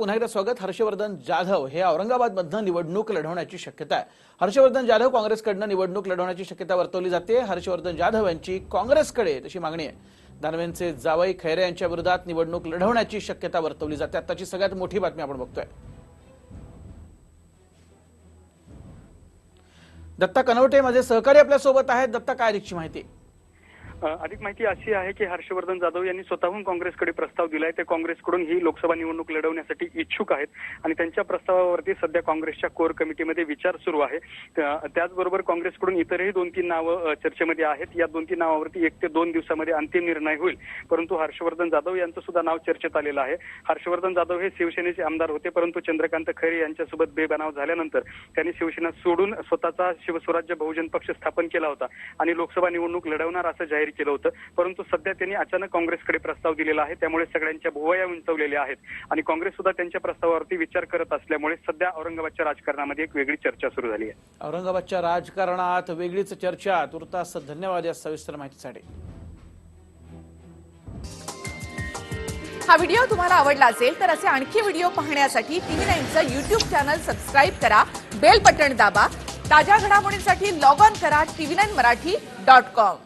पुन्हा एकदा स्वागत. हर्षवर्धन जाधव हे औरंगाबादमधनं निवडणूक लढवण्याची शक्यता आहे. हर्षवर्धन जाधव काँग्रेसकडनं निवडणूक लढवण्याची शक्यता वर्तवली जाते. हर्षवर्धन जाधव यांची काँग्रेसकडे तशी मागणी आहे. दानवेंचे जावई खैरे यांच्या विरोधात निवडणूक लढवण्याची शक्यता वर्तवली जाते. आताची सगळ्यात मोठी बातमी आपण बघतोय. दत्ता कनवटे माझे सहकारी आपल्यासोबत आहेत. दत्ता काय अधिकची माहिती? अधिक माहिती अशी आहे की हर्षवर्धन जाधव यांनी स्वतःहून काँग्रेसकडे प्रस्ताव दिलाय. ते काँग्रेसकडून ही लोकसभा निवडणूक लढवण्यासाठी इच्छुक आहेत. आणि त्यांच्या प्रस्तावावरती सध्या काँग्रेसच्या कोर कमिटीमध्ये विचार सुरू आहे. त्याचबरोबर काँग्रेसकडून इतरही दोन तीन नावं चर्चेमध्ये आहेत. या दोन तीन नावावरती एक ते दोन दिवसामध्ये अंतिम निर्णय होईल. परंतु हर्षवर्धन जाधव यांचं सुद्धा नाव चर्चेत आलेलं आहे. हर्षवर्धन जाधव हे शिवसेनेचे आमदार होते परंतु चंद्रकांत खैरे यांच्यासोबत बेबनाव झाल्यानंतर त्यांनी शिवसेना सोडून स्वतःचा शिवस्वराज्य बहुजन पक्ष स्थापन केला होता. आणि लोकसभा निवडणूक लढवणार असं जाहीर केलं होतं. परंतु सध्या त्यांनी अचानक काँग्रेसकडे प्रस्ताव दिलेला आहे. त्यामुळे सगळ्यांच्या भुवया उंचवलेल्या आहेत. आणि काँग्रेस सुद्धा त्यांच्या प्रस्तावावरती विचार करत असल्यामुळे सध्या औरंगाबादच्या राजकारणामध्ये एक वेगळी चर्चा सुरू झाली आहे. औरंगाबादच्या राजकारणात वेगळीच चर्चा. तुर्तास धन्यवाद या सविस्तर माहितीसाठी. हा व्हिडिओ तुम्हाला आवडला असेल तर असे आणखी व्हिडिओ पाहण्यासाठी टीव्ही नाईनचं युट्यूब चॅनल सबस्क्राईब करा. बेल बटण दाबा. ताज्या घडामोडींसाठी लॉग ऑन करा TV nine Marathi dot com.